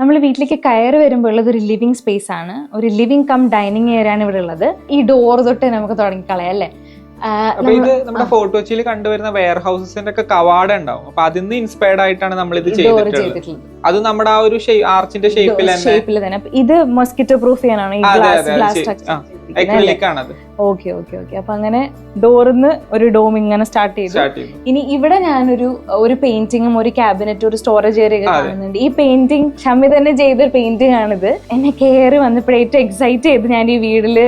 നമ്മൾ വീട്ടിലേക്ക് കയറി വരുമ്പോൾ ഉള്ളത് ഒരു ലിവിങ് സ്പേസ് ആണ്. ഒരു ലിവിങ് കം ഡൈനിങ് ഏരിയ ആണ് ഇവിടെ ഉള്ളത്. ഈ ഡോർ തൊട്ട് നമുക്ക് തുടങ്ങിക്കളയാം അല്ലേ? അപ്പൊ ഇത് നമ്മുടെ ഫോർട്ട് കൊച്ചിയിൽ കണ്ടുവരുന്ന വെയർ ഹൗസസിന്റെ ഒക്കെ കവാട ഉണ്ടാവും. അപ്പൊ അതിൽ നിന്ന് ഇൻസ്പയർഡ് ആയിട്ടാണ് നമ്മൾ ഇത് ചെയ്തിട്ടുള്ളത്. അത് നമ്മുടെ ആ ഒരു ആർച്ചിന്റെ ഷേപ്പിൽ തന്നെ. ഇത് മൊസ്കിറ്റോ പ്രൂഫ് ചെയ്യാനാണ് ഓക്കെ ഓക്കെ ഓക്കെ അപ്പൊ അങ്ങനെ ഡോറിന്ന് ഒരു ഡോം ഇങ്ങനെ സ്റ്റാർട്ട് ചെയ്തു. ഇനി ഇവിടെ ഞാനൊരു ഒരു പെയിന്റിങ്ങും ഒരു ക്യാബിനറ്റും ഒരു സ്റ്റോറേജ് ഏരിയ കാണുന്നുണ്ട്. ഈ പെയിന്റിങ് ഷമ്മി തന്നെ ചെയ്ത പെയിന്റിംഗ് ആണിത്. എന്നെ കയറി വന്നപ്പോൾ ഏറ്റവും എക്സൈറ്റ് ചെയ്ത് ഞാൻ ഈ വീട്ടിൽ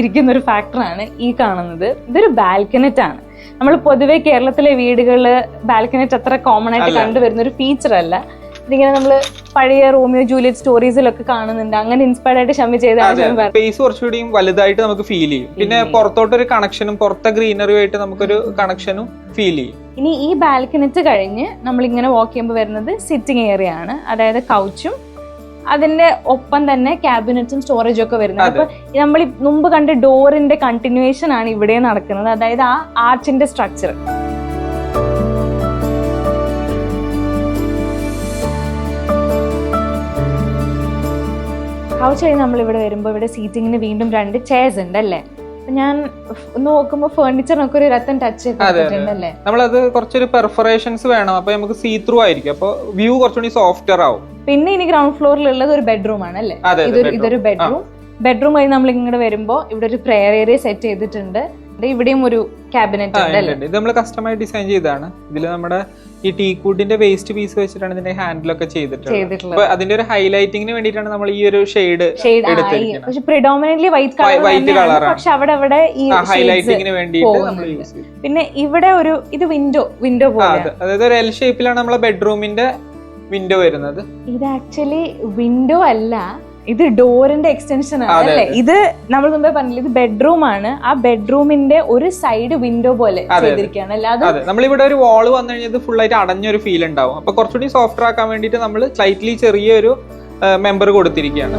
ഇരിക്കുന്ന ഒരു ഫാക്ടറാണ് ഈ കാണുന്നത്. ഇതൊരു ബാൽക്കനറ്റ് ആണ്. നമ്മൾ പൊതുവെ കേരളത്തിലെ വീടുകളിൽ ബാൽക്കനറ്റ് അത്ര കോമൺ ആയിട്ട് കണ്ടുവരുന്ന ഒരു ഫീച്ചർ അല്ല. ഇതിങ്ങനെ നമ്മൾ പഴയ റോമിയോ ജൂലിയറ്റ് സ്റ്റോറീസിലൊക്കെ കാണുന്നുണ്ട്. അങ്ങനെ ഇൻസ്പയർഡ് ആയിട്ട് ഷമ്മി ചെയ്താണ് കുറച്ചുകൂടി. സ്പേസ് കുറച്ചുകൂടിയും വലുതായിട്ട് നമുക്ക് ഫീൽ ചെയ്യും. പിന്നെ. പുറത്തോട്ടൊരു കണക്ഷനും പുറത്തെ ഗ്രീനറിയുമായിട്ട് നമുക്കൊരു കണക്ഷനും ഫീൽ ചെയ്യും. ഇനി ഈ ബാൽക്കനറ്റ് കഴിഞ്ഞ് നമ്മൾ ഇങ്ങനെ വാക്ക് ചെയ്യുമ്പോൾ വരുന്നത് സിറ്റിംഗ് ഏരിയ ആണ്. അതായത് കൗച്ചും അതിന്റെ ഒപ്പം തന്നെ ക്യാബിനറ്റും സ്റ്റോറേജും ഒക്കെ വരുന്നത്. അപ്പൊ നമ്മൾ മുമ്പ് കണ്ട ഡോറിന്റെ കണ്ടിന്യൂവേഷൻ ആണ് ഇവിടെ നടക്കുന്നത്. അതായത് ആ ആർച്ചിന്റെ സ്ട്രക്ചർ കൗച്ച് കഴിഞ്ഞ് നമ്മൾ ഇവിടെ വരുമ്പോൾ ഇവിടെ സീറ്റിങ്ങിന് വീണ്ടും രണ്ട് ചെയർസ് ഉണ്ട് അല്ലേ ഞാൻ നോക്കുമ്പോൾ ഫേർണിച്ചറിനൊക്കെ ഒരു രത്തൻ ടച്ച്. ചെയ്തിട്ടുണ്ടല്ലേ നമ്മളത് കുറച്ചൊരു പെർഫറേഷൻസ് വേണം. അപ്പൊ നമുക്ക് സീ ത്രൂ ആയിരിക്കും. അപ്പൊ വ്യൂ കുറച്ചുകൂടി സോഫ്റ്റർ ആവും. പിന്നെ ഇനി ഗ്രൗണ്ട് ഫ്ലോറിൽ ഫ്ലോറിലുള്ളത് ഒരു ബെഡ്റൂം ആണ് അല്ലേ? ഇതൊരു ഇതൊരു ബെഡ്റൂം ബെഡ്റൂം വഴി നമ്മൾ ഇങ്ങോട്ട് വരുമ്പോൾ ഇവിടെ ഒരു പ്രെയർ ഏരിയ സെറ്റ് ചെയ്തിട്ടുണ്ട്. ഇവിടെയും ഒരു ക്യാബിനറ്റ് ഇത് നമ്മൾ കസ്റ്റമായി ഡിസൈൻ ചെയ്തതാണ്. ഇതിൽ നമ്മുടെ ഈ ടീ കൂട്ടിന്റെ വേസ്റ്റ് പീസ് വെച്ചിട്ടാണ് ഇതിന്റെ ഹാൻഡിലൊക്കെ ചെയ്തിട്ടുള്ളത്. അപ്പൊ അതിന്റെ ഒരു ഹൈലൈറ്റിംഗിന് വേണ്ടിയിട്ടാണ് നമ്മൾ ഈ ഒരു ഷെയ്ഡ്. പക്ഷെ പ്രിഡോമിനന്റ്ലി വൈറ്റ് കളർ. പക്ഷെ അവിടെ അവിടെ ഈ ഹൈലൈറ്റിംഗിന് വേണ്ടിയിട്ട് നമ്മൾ യൂസ് ചെയ്യും പിന്നെ ഇവിടെ ഒരു ഇത് വിൻഡോ വിൻഡോ പോലെ അതെ. അതായത് ഒരു എൽ ഷേപ്പിലാണ് നമ്മളെ ബെഡ്റൂമിന്റെ വിൻഡോ വരുന്നത്. ഇത് ആക്ച്വലി വിൻഡോ അല്ല. ഇത് ഡോറിന്റെ എക്സ്റ്റൻഷൻ ആണ് അല്ലെ? ഇത് നമ്മൾ മുമ്പേ പറഞ്ഞില്ല ഇത് ബെഡ്റൂം ആണ്. ആ ബെഡ്റൂമിന്റെ ഒരു സൈഡ് വിൻഡോ പോലെ. ചെയ്തിരിക്കുകയാണ്. അല്ലാതെ നമ്മളിവിടെ ഒരു വാൾ വന്നു കഴിഞ്ഞാൽ ഫുൾ ആയിട്ട് അടഞ്ഞൊരു ഫീൽ ഉണ്ടാവും. അപ്പൊ കുറച്ചുകൂടി സോഫ്റ്റ് ആക്കാൻ വേണ്ടിയിട്ട് നമ്മൾ സ്ലൈറ്റ്ലി ചെറിയൊരു മെമ്പർ കൊടുത്തിരിക്കുകയാണ്.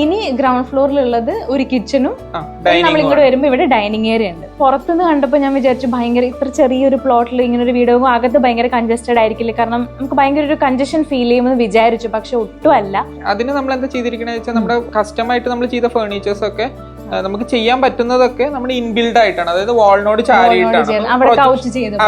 ഇനി ഗ്രൗണ്ട് ഫ്ലോറിലുള്ളത് ഒരു കിച്ചണും നമ്മൾ ഇങ്ങോട്ട് വരുമ്പോൾ ഇവിടെ ഡൈനിങ് ഏരിയ ഉണ്ട്. പുറത്തുനിന്ന് കണ്ടപ്പോൾ ഞാൻ വിചാരിച്ചു ഭയങ്കര ഇത്ര ചെറിയൊരു പ്ലോട്ടിൽ ഇങ്ങനെ ഒരു വീഡിയോ അകത്ത് ഭയങ്കര കൺജസ്റ്റഡ് ആയിരിക്കില്ല? കാരണം നമുക്ക് ഭയങ്കര ഒരു കൺജഷൻ ഫീൽ ചെയ്യുമെന്ന് വിചാരിച്ചു പക്ഷെ ഒട്ടും അല്ല. അതിന് നമ്മൾ എന്താ ചെയ്തിരിക്കണെന്ന് വെച്ചാൽ നമ്മുടെ കസ്റ്റമായിട്ട് നമ്മൾ ചെയ്ത ഫേർണിച്ചേഴ്സ് ഒക്കെ നമുക്ക് ചെയ്യാൻ പറ്റുന്നതൊക്കെ നമ്മൾ ഇൻബിൽഡ് ആയിട്ടാണ്. അതായത് വാളിനോട് ചാരിയിട്ടാണ്.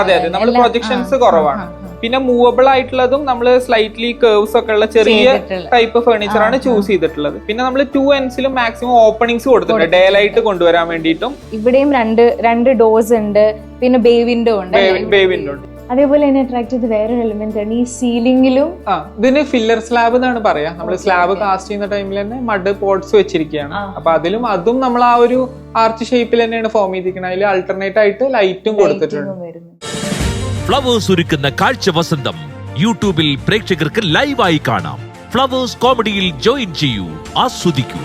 അതെ അതെ. നമ്മൾ പ്രൊജക്ഷൻസ് കുറവാണ്. പിന്നെ മൂവബിൾ ആയിട്ടുള്ളതും നമ്മൾ സ്ലൈറ്റ്ലി കേർവ്സ് ഒക്കെ ഉള്ള ചെറിയ ടൈപ്പ് ഫേർണിച്ചർ ആണ് ചൂസ് ചെയ്തിട്ടുള്ളത്. പിന്നെ നമ്മൾ ടു എൻസിലും മാക്സിമം ഓപ്പണിങ്സ് കൊടുത്തിട്ടുണ്ട്. ഡേ ലൈറ്റ് കൊണ്ടുവരാൻ വേണ്ടിയിട്ടും. ഇവിടെയും രണ്ട് രണ്ട് ഡോസ് ഉണ്ട്. പിന്നെ ബേ വിൻഡോ ഉണ്ട് ബേ വിൻഡോ ഉണ്ട്. അതേപോലെ തന്നെ അട്രാക്ട് ചെയ്ത് വേറൊരു എലിമെന്റ് ആണ് ഈ സീലിംഗിലും ആ ഇതിന് ഫില്ലർ സ്ലാബ് എന്നാണ് പറയാ. നമ്മൾ സ്ലാബ് കാസ്റ്റ് ചെയ്യുന്ന ടൈമിൽ തന്നെ മഡ് പോട്ട്സ് വെച്ചിരിക്കുകയാണ്. അപ്പൊ അതിലും അതും നമ്മൾ ആ ഒരു ആർച്ച് ഷേപ്പിൽ തന്നെയാണ് ഫോം ചെയ്തിരിക്കുന്നത് അതിൽ ആൾട്ടർനേറ്റ് ആയിട്ട് ലൈറ്റും കൊടുത്തിട്ടുണ്ട്. ഫ്ലവേഴ്സ് ഒരുക്കുന്ന കാഴ്ച വസന്തം. യൂട്യൂബിൽ പ്രേക്ഷകർക്ക് ലൈവായി കാണാം. ഫ്ലവേഴ്സ് കോമഡിയിൽ ജോയിൻ ചെയ്യൂ. ആസ്വദിക്കൂ.